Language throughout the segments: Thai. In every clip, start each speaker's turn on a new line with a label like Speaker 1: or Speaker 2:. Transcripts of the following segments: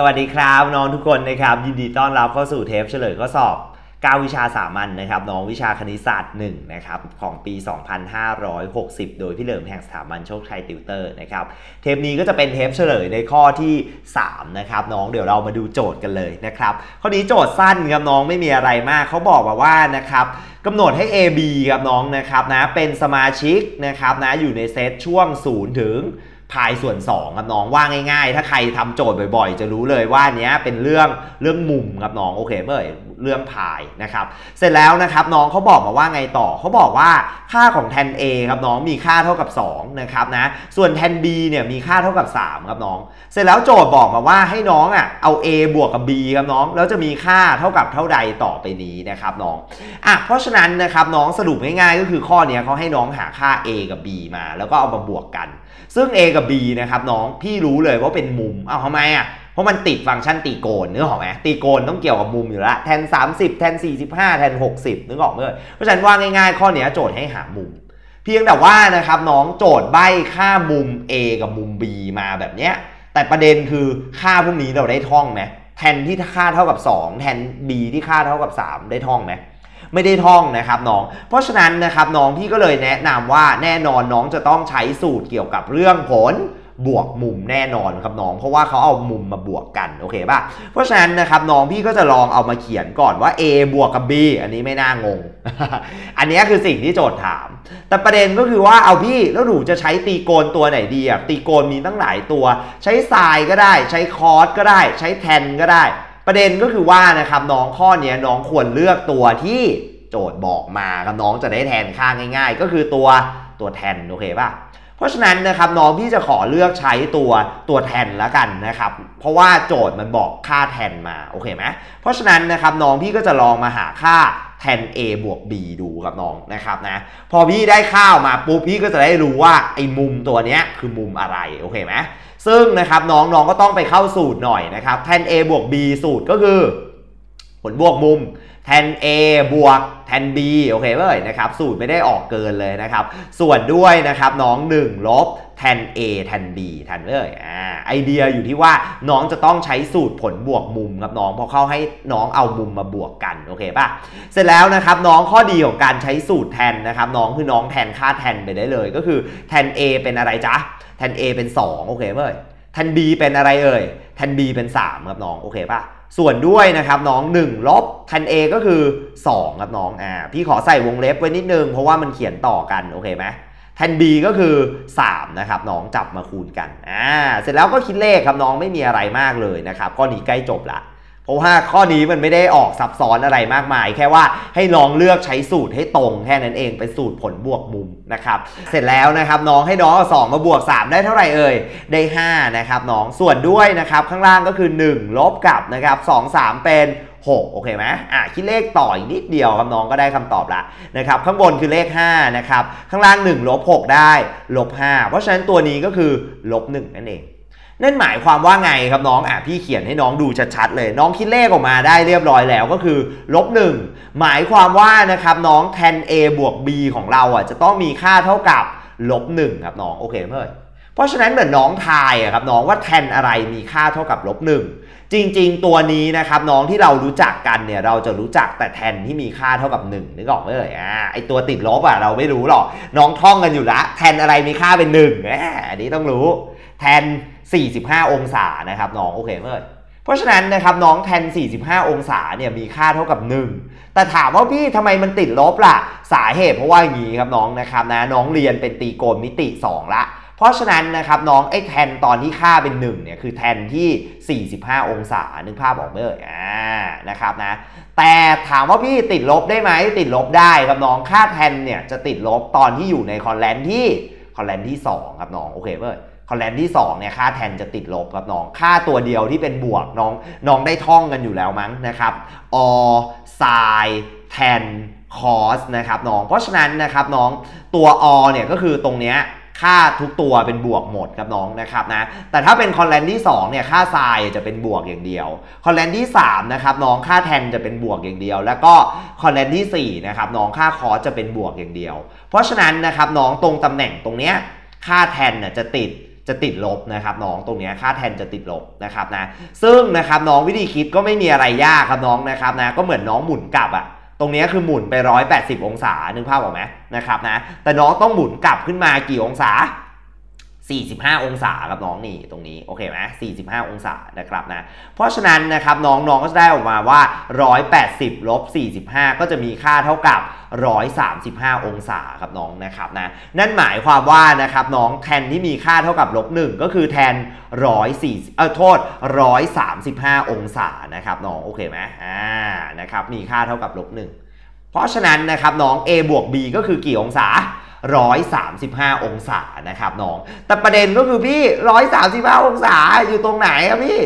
Speaker 1: สวัสดีครับน้องทุกคนนะครับ ยินดีต้อนรับเข้าสู่เทปเฉลยข้อสอบ 9 วิชาสามัญนนะครับ น้องวิชาคณิตศาสตร์1นะครับของปี 2560 โดยพี่เหลิมแห่งสถาบันโชคชัยติวเตอร์นะครับเทปนี้ก็จะเป็นเทปเฉลยในข้อที่ 3 นะครับ น้องเดี๋ยวเรามาดูโจทย์กันเลยนะครับ ข้อนี้โจทย์สั้นครับน้องไม่มีอะไรมากเขาบอกมาว่านะครับกำหนดให้ AB ครับน้องนะครับนะเป็นสมาชิกนะครับนะอยู่ในเซตช่วง0ถึง พายส่วน2ครับน้องว่าง่ายๆ ถ้าใครทำโจทย์บ่อยๆ จะรู้เลยว่าเนี้ยเป็นเรื่องเรื่องมุมครับน้องโอเคเมื่อ เรื่องพายนะครับ เสร็จแล้วนะครับน้องเขาบอกมาว่าไงต่อเขาบอกว่าค่าของแทน A ครับน้องมีค่าเท่ากับ2นะครับนะส่วนแทน B เนี่ยมีค่าเท่ากับ3ครับน้อง เสร็จแล้วโจทย์บอกมาว่าให้น้องอะเอา A บวกกับ B ครับน้องแล้วจะมีค่าเท่ากับเท่าใดต่อไปนี้นะครับน้องอะเพราะฉะนั้นนะครับน้องสรุปง่ายๆก็คือข้อนี้เขาให้น้องหาค่า A กับ B มา แล้วก็เอามาบวกกัน ซึ่ง A กับ B นะครับน้องพี่รู้เลยว่าเป็นมุมเอ้าทำไมอะ ราะมันติดฟังก์ชันตีโกนนึกออกไหมตีโกนต้องเกี่ยวกับมุมอยู่แล้วแทน 30 แทน 45 แทน 60นึกออกไหมเพราะฉะนั้นว่าง่ายๆ ข้อนี้โจทย์ให้หามุม เพียงแต่ว่านะครับน้องโจทย์ใบ้ค่ามุม A กับมุม B มาแบบเนี้ยแต่ประเด็นคือค่าพวกนี้เราได้ท่องไหมแทนที่ค่าเท่ากับ 2 แทน B ที่ค่าเท่ากับ 3 ได้ท่องไหมไม่ได้ท่องนะครับน้อง เพราะฉะนั้นนะครับน้องพี่ก็เลยแนะนำว่าแน่นอนน้องจะต้องใช้สูตรเกี่ยวกับเรื่องผล บวกมุมแน่นอนครับน้อง เพราะว่าเขาเอามุมมาบวกกันโอเคป่ะเพราะฉะนั้นนะครับน้องพี่ก็จะลองเอามาเขียนก่อนว่า A บวกกับ B อันนี้ไม่น่างง อันนี้คือสิ่งที่โจทย์ถาม แต่ประเด็นก็คือว่าเอาพี่แล้วหนูจะใช้ตีโกนตัวไหนดีอะตีโกนมีตั้งหลายตัว ใช้ไซน์ก็ได้ ใช้คอสก็ได้ ใช้แทนก็ได้ ประเด็นก็คือว่านะครับน้องข้อนี้น้องควรเลือกตัวที่โจทย์บอกมาครับน้องจะได้แทนค่าง่าย ๆ ก็คือตัวตัวแทนโอเคป่ะ เพราะฉะนั้นนะครับน้องพี่จะขอเลือกใช้ตัวตัวแทนแล้วกันนะครับ เพราะว่าโจทย์มันบอกค่าแทนมาโอเคไหมเพราะฉะนั้นนะครับน้องพี่ก็จะลองมาหาค่าแทน A บวก B ดูครับน้องนะครับนะพอพี่ได้ค่าวมาปุ๊บพี่ก็จะได้รู้ว่าไอ้มุมตัวเนี้ยคือมุมอะไรโอเคไหมซึ่งนะครับน้องน้องก็ต้องไปเข้าสูตรหน่อยนะครับแทน A บวก B สูตรก็คือ ผลบวกมุม แทน A บวกแทน B โอเคเว้ยนะครับสูตรไม่ได้ออกเกินเลยนะครับ ส่วนด้วยนะครับน้อง 1 ลบแทน A แทน B แทนเลยอ่าไอเดียอยู่ที่ว่าน้องจะต้องใช้สูตรผลบวกมุมครับน้องเพราะเข้าให้น้องเอามุมมาบวกกันโอเคป่ะเสร็จแล้วนะครับน้องข้อดีของการใช้สูตรแทนนะครับน้องคือน้องแทนค่าแทนไปได้เลย ก็คือแทน A เป็นอะไรจ๊ะแทน A เป็น 2 โอเคเว้ยแทน B เป็นอะไรเอ่ยแทน B เป็น 3 ครับน้องโอเคป่ะ ส่วนด้วยนะครับน้อง1ลบแทน A ก็คือ 2 ครับน้องอ่าพี่ขอใส่วงเล็บไว้นิดนึง เพราะว่ามันเขียนต่อกันโอเคไหมแทน B ก็คือ 3 นะครับน้องจับมาคูณกันอ่าเสร็จแล้วก็คิดเลขครับน้องไม่มีอะไรมากเลยนะครับข้อนี้ใกล้จบละ เพราะว่าข้อนี้มันไม่ได้ออกซับซ้อนอะไรมากมาย แค่ว่าให้น้องเลือกใช้สูตรให้ตรงแค่นั้นเองเป็นสูตรผลบวกมุมนะครับเสร็จแล้วนะครับน้องให้น้องเอา2มาบวก 3 ได้เท่าไหร่เอ่ยได้ 5 นะครับน้องส่วนด้วยนะครับข้างล่างก็คือ 1 ลบกับนะครับ2 3 เป็น6โอเคไหมอะคิดเลขต่ออีกนิดเดียวครับน้องก็ได้คำตอบละนะครับข้างบนคือเลข5นะครับข้างล่าง1ลบ6ได้ลบ5เพราะฉะนั้นตัวนี้ก็คือลบ1นั่นเอง นั่นหมายความว่าไงครับน้องอะพี่เขียนให้น้องดูชัดๆเลย น้องคิดเลขออกมาได้เรียบร้อยแล้วก็คือลบ1หมายความว่านะครับน้องแทน a บวก b ของเราอะจะต้องมีค่าเท่ากับลบ1ครับน้องโอเคเพื่อนเพราะฉะนั้นเหมือนน้องทายอะครับน้องว่าแทนอะไรมีค่าเท่ากับลบ1จริง ๆ ตัวนี้นะครับน้องที่เรารู้จักกันเนี่ยเราจะรู้จักแต่แทนที่มีค่าเท่ากับ1นึกออกไหมเอ่ยอ่าไอตัวติดลบอะเราไม่รู้หรอกน้องท่องกันอยู่ละแทนอะไรมีค่าเป็น1อ่าอันนี้ต้องรู้ แทน 45 องศานะครับน้องโอเคเมื่อเพราะฉะนั้นนะครับน้องแทน 45 องศาเนี่ยมีค่าเท่ากับ 1 แต่ถามว่าพี่ทำไมมันติดลบล่ะ สาเหตุเพราะว่าอย่างนี้ครับน้องนะครับนะน้องเรียนเป็นตีโกณมิติ 2 ละเพราะฉะนั้นนะครับน้องไอ้แทนตอนที่ค่าเป็น1เนี่ยคือแทนที่ 45 องศานึกภาพออกไหมเอ่ยอ่านะครับนะแต่ถามว่าพี่ติดลบได้ไหมติดลบได้ครับน้องค่าแทนเนี่ยจะติดลบตอนที่อยู่ในคอนแลนที่คอนแลนที่ 2 ครับน้องโอเคเมื่อ คอนแลนที่2เนี่ยค่าแทนจะติดลบครับน้อง ค่าตัวเดียวที่เป็นบวกน้องน้องได้ท่องกันอยู่แล้วมั้งนะครับอไซแทนคอสนะครับน้อง เพราะฉะนั้นนะครับน้องตัวอเนี่ยก็คือตรงเนี้ยค่าทุกตัวเป็นบวกหมดครับน้องนะครับนะ แต่ถ้าเป็นคอนแลนที่2เนี่ยค่าไซจะเป็นบวกอย่างเดียว คอนแลนที่3นะครับน้องค่าแทนจะเป็นบวกอย่างเดียว แล้วก็คอนแลนที่4นะครับน้องค่าคอสจะเป็นบวกอย่างเดียว เพราะฉะนั้นนะครับน้องตรงตำแหน่งตรงเนี้ยค่าแทนน่ยจะติด จะติดลบนะครับน้องตรงนี้ค่าแทนจะติดลบนะครับนะซึ่งนะครับน้องวิธีคิดก็ไม่มีอะไรยากครับน้องนะครับนะก็เหมือนน้องหมุนกลับอะตรงนี้คือหมุนไป 180 องศานึกภาพออกไหมนะครับนะแต่น้องต้องหมุนกลับขึ้นมากี่องศา 45 องศาครับน้องนี่ตรงนี้โอเคไหม45 องศานะครับนะเพราะฉะนั้นนะครับน้องๆก็จะได้ออกมาว่า 180ลบ45 ก็จะมีค่าเท่ากับ 135 องศาครับน้องนะครับนะนั่นหมายความว่านะครับน้องแทนที่มีค่าเท่ากับลบ1ก็คือแทน 140เออโทษ 135 องศานะครับน้องโอเคไหมอ่านะครับมีค่าเท่ากับลบ1เพราะฉะนั้นนะครับน้อง a บวก b ก็คือกี่องศา 135 องศานะครับน้อง แต่ประเด็นก็คือพี่ 135 องศาอยู่ตรงไหนครับพี่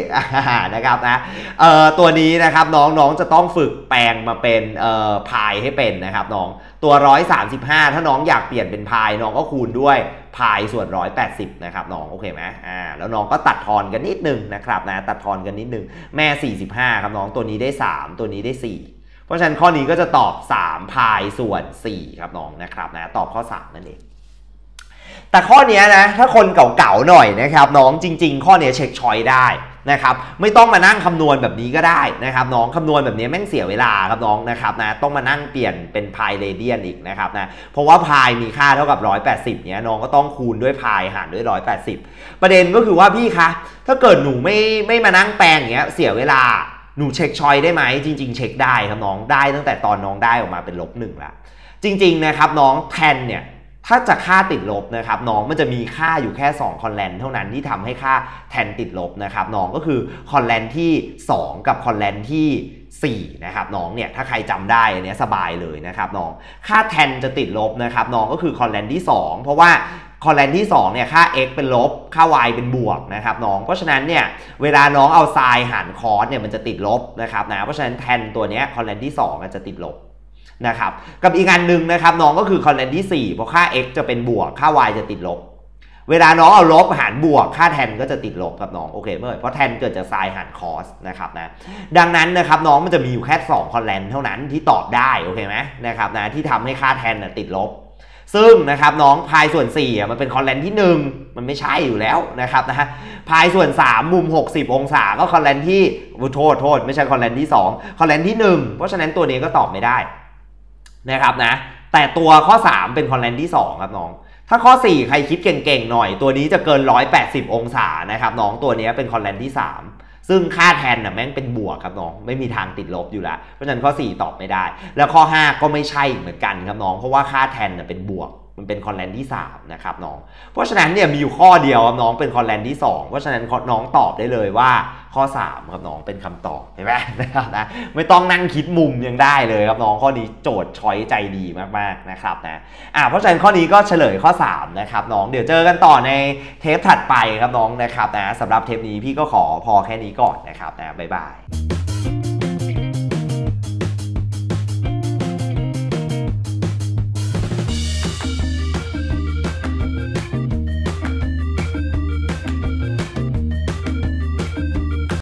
Speaker 1: นะครับนะเอ่อตัวนี้นะครับน้องน้องจะต้องฝึกแปลงมาเป็นเอ่อพายให้เป็นนะครับน้องตัว 135 ถ้าน้องอยากเปลี่ยนเป็นพายน้องก็คูณด้วยพายส่วน 180 นะครับน้องโอเคไหมอ่าแล้วน้องก็ตัดทอนกันนิดนึงนะครับนะตัดทอนกันนิดนึงแม่ 45 ครับน้องตัวนี้ได้ 3 ตัวนี้ได้ 4 เพราะฉะนั้นข้อนี้ก็จะตอบ 3 พายส่วน 4 ครับน้องนะครับนะตอบข้อ 3 นั่นเอง แต่ข้อนี้นะถ้าคนเก่าๆหน่อยนะครับน้องจริง ๆ ข้อนี้เช็คชอยได้นะครับไม่ต้องมานั่งคำนวณแบบนี้ก็ได้นะครับน้องคำนวณแบบนี้แม่งเสียเวลาครับน้องนะครับนะต้องมานั่งเปลี่ยนเป็นพายเรเดียนอีกนะครับนะเพราะว่าพายมีค่าเท่ากับ 180เนี้ยน้องก็ต้องคูณด้วยพายหารด้วย 180 ประเด็นก็คือว่าพี่คะถ้าเกิดหนูไม่ไม่มานั่งแปลงอย่างเงี้ยเสียเวลา หนูเช็คชอยได้ไหมจริง ๆ เช็คได้ครับน้องได้ตั้งแต่ตอนน้องได้ออกมาเป็นลบหนึ่งละจริง ๆ นะครับน้องแทนเนี่ยถ้าจะค่าติดลบนะครับน้องมันจะมีค่าอยู่แค่2คอนแลนเท่านั้นที่ทำให้ค่าแทนติดลบนะครับน้องก็คือคอนแลนที่ 2 กับคอนแลนที่4นะครับน้องเนี่ยถ้าใครจำได้อันนี้สบายเลยนะครับน้องค่าแทนจะติดลบนะครับน้องก็คือคอนแลนที่ 2 เพราะว่า คอลแลนที่2เนี่ยค่า x เป็นลบ ค่า y เป็นบวกนะครับน้อง เพราะฉะนั้นเนี่ยเวลาน้องเอาไซน์หารคอสเนี่ยมันจะติดลบนะครับนะ เพราะฉะนั้นแทนตัวเนี้ยคอลแลนที่2จะติดลบนะครับกับอีกอันหนึ่งนะครับน้องก็คือคอลแลนที่4เพราะค่า x จะเป็นบวก ค่า y จะติดลบ เวลาน้องเอาลบหารบวก ค่าแทนก็จะติดลบครับน้องโอเคเมื่อเพราะแทนเกิดจากไซน์หารคอสนะครับนะดังนั้นนะครับน้องมันจะมีอยู่แค่2คอลแลนเท่านั้นที่ตอบได้โอเคไหมนะครับนะที่ทำให้ค่าแทนติดลบ ซึ่งนะครับน้องพายส่วน4อะมันเป็นคอนแลนที่ 1 มันไม่ใช่อยู่แล้วนะครับนะฮะพายส่วน 3 มุม 60 องศาก็คอนแลนที่โทษโทษไม่ใช่คอนแลนที่ 2 คอนแลนที่ 1 เพราะฉะนั้นตัวนี้ก็ตอบไม่ได้นะครับนะแต่ตัวข้อ 3 เป็นคอนแลนที่ 2 ครับน้อง ถ้าข้อ 4 ใครคิดเก่งๆหน่อย ตัวนี้จะเกิน 180 องศานะครับน้องตัวนี้เป็นคอนแลนที่ 3 ซึ่งค่าแทนน่ะแม่งเป็นบวกครับน้องไม่มีทางติดลบอยู่แล้วเพราะฉะนั้นข้อ 4 ตอบไม่ได้ แล้วข้อ 5 ก็ไม่ใช่เหมือนกันครับน้องเพราะว่าค่าแทนน่ะเป็นบวก มันเป็นคอนแลนที่3นะครับน้อง เพราะฉะนั้นเนี่ยมีอยู่ข้อเดียวครับน้องเป็นคอนแลนที่ 2 เพราะฉะนั้นน้องตอบได้เลยว่าข้อ 3 ครับน้องเป็นคำตอบเห็นไหมนะครับนะไม่ต้องนั่งคิดมุมยังได้เลยครับน้องข้อนี้โจทย์ช้อยใจดีมากๆนะครับนะอ่าเพราะฉะนั้นข้อนี้ก็เฉลยข้อ3นะครับน้องเดี๋ยวเจอกันต่อในเทปถัดไปครับน้องนะครับนะสำหรับเทปนี้พี่ก็ขอพอแค่นี้ก่อนนะครับนะบ๊ายบาย